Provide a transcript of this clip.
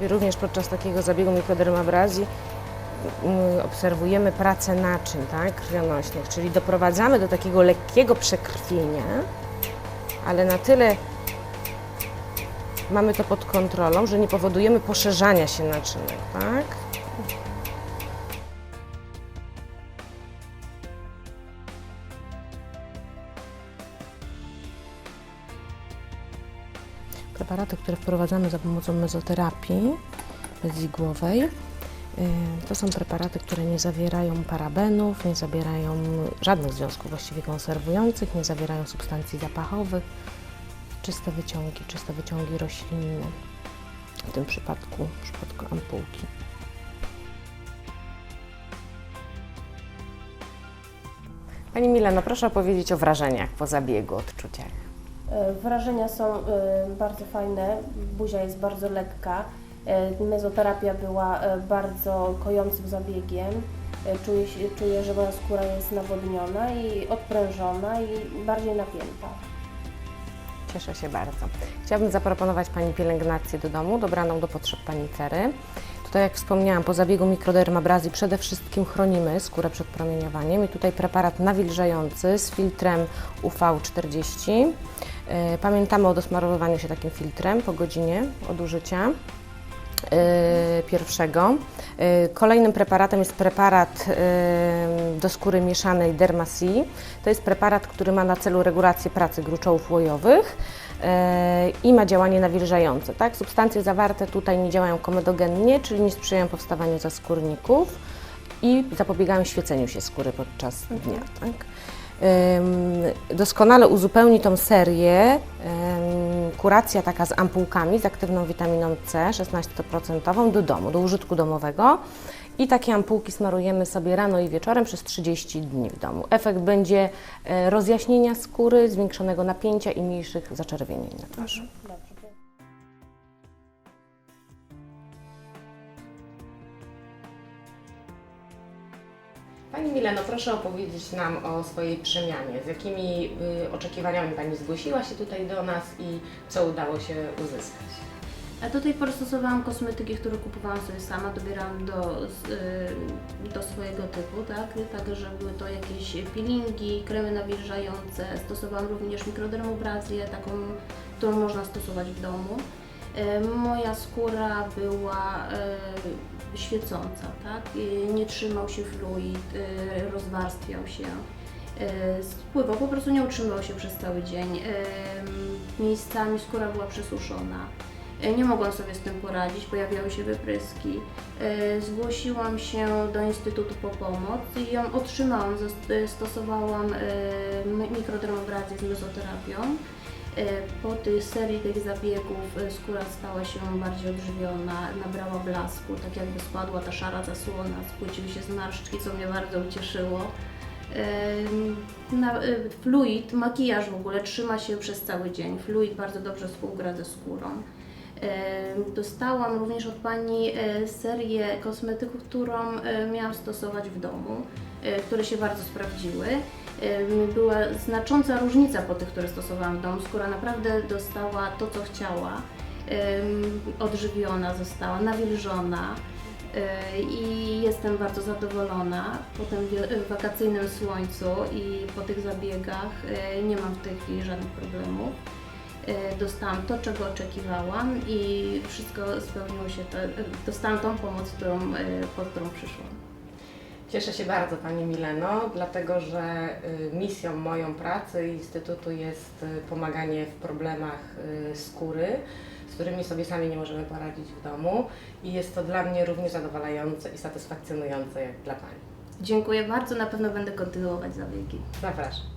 Również podczas takiego zabiegu mikrodermabrazji mm, obserwujemy pracę naczyń tak, krwionośnych, czyli doprowadzamy do takiego lekkiego przekrwienia, ale na tyle mamy to pod kontrolą, że nie powodujemy poszerzania się naczynek. Tak? Preparaty, które wprowadzamy za pomocą mezoterapii bezigłowej, y, to są preparaty, które nie zawierają parabenów, nie zawierają żadnych związków właściwie konserwujących, nie zawierają substancji zapachowych, czyste wyciągi, czyste wyciągi roślinne. W tym przypadku, w przypadku ampułki. Pani Mileno, proszę opowiedzieć o wrażeniach po zabiegu, odczuciach. E, Wrażenia są e, bardzo fajne, buzia jest bardzo lekka. E, Mezoterapia była bardzo kojącym zabiegiem. Czuję, czuję, że moja skóra jest nawodniona i odprężona i bardziej napięta. Cieszę się bardzo. Chciałabym zaproponować Pani pielęgnację do domu, dobraną do potrzeb Pani cery. Tutaj, jak wspomniałam, po zabiegu mikrodermabrazji przede wszystkim chronimy skórę przed promieniowaniem i tutaj preparat nawilżający z filtrem UV40. E, Pamiętamy o dosmarowywaniu się takim filtrem po godzinie od użycia e, pierwszego. E, Kolejnym preparatem jest preparat do skóry mieszanej Derma-C. To jest preparat, który ma na celu regulację pracy gruczołów łojowych i ma działanie nawilżające. Tak? Substancje zawarte tutaj nie działają komedogennie, czyli nie sprzyjają powstawaniu zaskórników i zapobiegają świeceniu się skóry podczas dnia. Tak? Doskonale uzupełni tą serię kuracja taka z ampułkami z aktywną witaminą C 16% do domu, do użytku domowego. I takie ampułki smarujemy sobie rano i wieczorem przez 30 dni w domu. Efekt będzie e, rozjaśnienia skóry, zwiększonego napięcia i mniejszych zaczerwienień na twarzy. Pani Mileno, proszę opowiedzieć nam o swojej przemianie. Z jakimi y, oczekiwaniami Pani zgłosiła się tutaj do nas i co udało się uzyskać? A do tej pory stosowałam kosmetyki, które kupowałam sobie sama, dobierałam do, y, do swojego typu, tak? Także były to jakieś peelingi, kremy nawilżające, stosowałam również mikrodermobrazję, taką, którą można stosować w domu. Y, Moja skóra była y, świecąca, tak? Nie trzymał się fluid, rozwarstwiał się. Spływał, po prostu nie utrzymywał się przez cały dzień. Miejscami skóra była przesuszona. E, Nie mogłam sobie z tym poradzić, pojawiały się wypryski. E, Zgłosiłam się do Instytutu po pomoc i ją otrzymałam. E, Stosowałam mi- mikrodermobrazję z mezoterapią. Po tej serii tych zabiegów skóra stała się bardziej odżywiona, nabrała blasku, tak jakby spadła ta szara zasłona, spłyciły się zmarszczki, co mnie bardzo ucieszyło. Na, fluid, makijaż w ogóle trzyma się przez cały dzień. Fluid bardzo dobrze współgra ze skórą. Dostałam również od Pani e, serię kosmetyków, którą e, miałam stosować w domu, e, które się bardzo sprawdziły. Była znacząca różnica po tych, które stosowałam w domu. Skóra naprawdę dostała to, co chciała. Odżywiona została, nawilżona. I jestem bardzo zadowolona po tym wakacyjnym słońcu i po tych zabiegach nie mam w tej chwili żadnych problemów. E, Dostałam to, czego oczekiwałam i wszystko spełniło się, to, e, dostałam tą pomoc, którą, e, po którą przyszłam. Cieszę się bardzo Pani Mileno, dlatego że y, misją moją pracy i Instytutu jest y, pomaganie w problemach y, skóry, z którymi sobie sami nie możemy poradzić w domu i jest to dla mnie równie zadowalające i satysfakcjonujące jak dla Pani. Dziękuję bardzo, na pewno będę kontynuować zabiegi. Zapraszam.